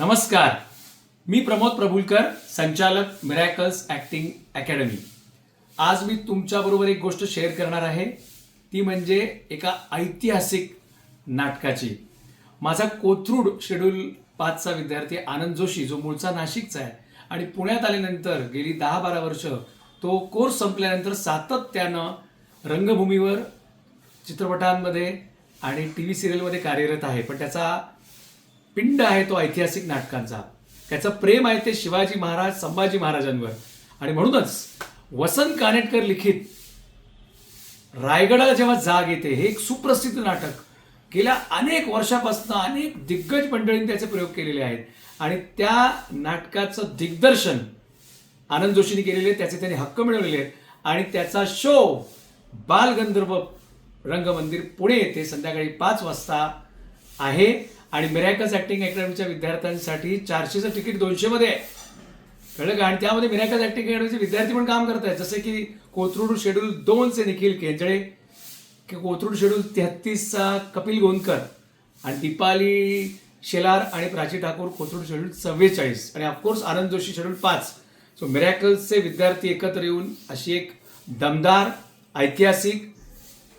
नमस्कार. मी प्रमोद प्रभुलकर संचालक miracles acting academy आज मी तुमच्याबरोबर एक गोष्ट शेअर करणार आहे. ती म्हणजे एका ऐतिहासिक नाटकाची. माझा कोथरूड शेड्यूल पाचचा विद्यार्थी आनंद जोशी जो मूळचा नाशिकचा आहे आणि पुण्यात आल्यानंतर गेली दहा बारा वर्ष तो कोर्स संपल्यानंतर सातत्यानं रंगभूमीवर चित्रपटांमध्ये आणि टी व्ही सिरियलमध्ये कार्यरत आहे. पण त्याचा पिंड आहे तो ऐतिहासिक नाटकांचा. त्याचं प्रेम आहे ते शिवाजी महाराज संभाजी महाराजांवर. आणि म्हणूनच वसंत कानेटकर लिखित रायगडाला जेव्हा जाग येते हे एक सुप्रसिद्ध नाटक. गेल्या अनेक वर्षापासून अनेक दिग्गज मंडळींनी त्याचे प्रयोग केलेले आहेत. आणि त्या नाटकाचं दिग्दर्शन आनंद जोशींनी केलेले त्याचे त्यांनी हक्क मिळवलेले आहेत. आणि त्याचा शो बालगंधर्व रंगमंदिर पुणे येथे संध्याकाळी पाच वाजता आहे. आणि मिरॅकल्स ॲक्टिंग अकॅडमीच्या विद्यार्थ्यांसाठी चारशेचं तिकीट दोनशेमध्ये आहे. कळलं का? आणि त्यामध्ये मिरॅकल्स ॲक्टिंग अकॅडमीचे विद्यार्थी पण काम करत आहेत जसे की कोथरूड शेड्यूल दोनचे निखिल केंजळे की कोथरूड शेड्यूल तेहतीसचा कपिल गोंदकर आणि दीपाली शेलार आणि प्राची ठाकूर कोथरूड शेड्यूल चव्वेचाळीस. आणि of course Anand Joshi schedule पाच. सो मिरॅकल्सचे विद्यार्थी एकत्र येऊन अशी एक दमदार ऐतिहासिक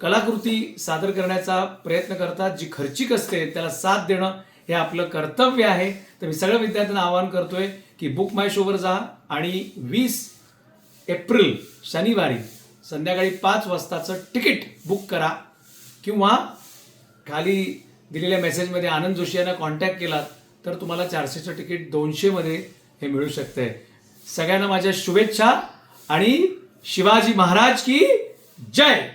कलाकृती सादर करण्याचा प्रयत्न करतात. जी खर्चिक असते त्याला साथ देणं हे आपलं कर्तव्य आहे. तर मी सगळ्या विद्यार्थ्यांना आवाहन करतोय की बुक माय शोवर जा आणि वीस एप्रिल शनिवारी संध्याकाळी पाच वाजताचं तिकीट बुक करा. किंवा खाली दिलेल्या मेसेजमध्ये आनंद जोशी यांना कॉन्टॅक्ट केलात तर तुम्हाला चारशेचं तिकीट दोनशेमध्ये हे मिळू शकतंय. सगळ्यांना माझ्या शुभेच्छा आणि शिवाजी महाराज की जय!